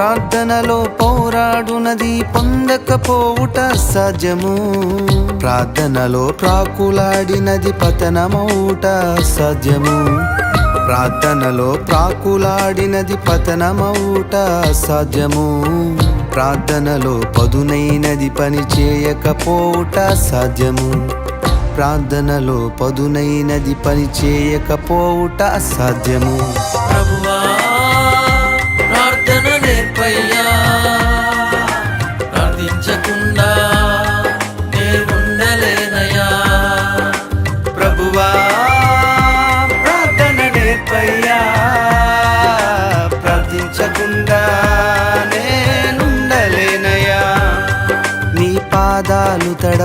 ప్రార్థనలో పోరాడునది పొందకపోవుట సాధ్యము ప్రార్థనలో ప్రాకులాడినది పతనమౌట సాధ్యము ప్రార్థనలో ప్రాకులాడినది పతనమౌట సాధ్యము ప్రార్థనలో పదునైనది పని చేయకపోవుట సాధ్యము ప్రార్థనలో పదునైనది పని చేయకపోవుట అసాధ్యము ప్రభువా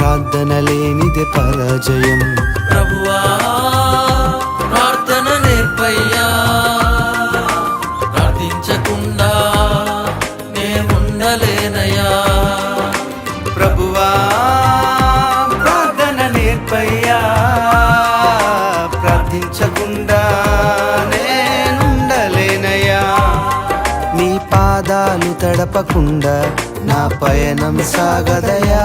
ప్రార్థన లేనిదే పరాజయం. ప్రభువా ప్రార్థన నేర్పయ్యా. ప్రార్థించకుండా నేనుండలేనయ్యా ప్రభువా ప్రార్థన నేర్పయ్యా. ప్రార్థించకుండా నేనుండలేనయ్యా. నీ పాదాలు తడపకుండా నా పయనం సాగదయా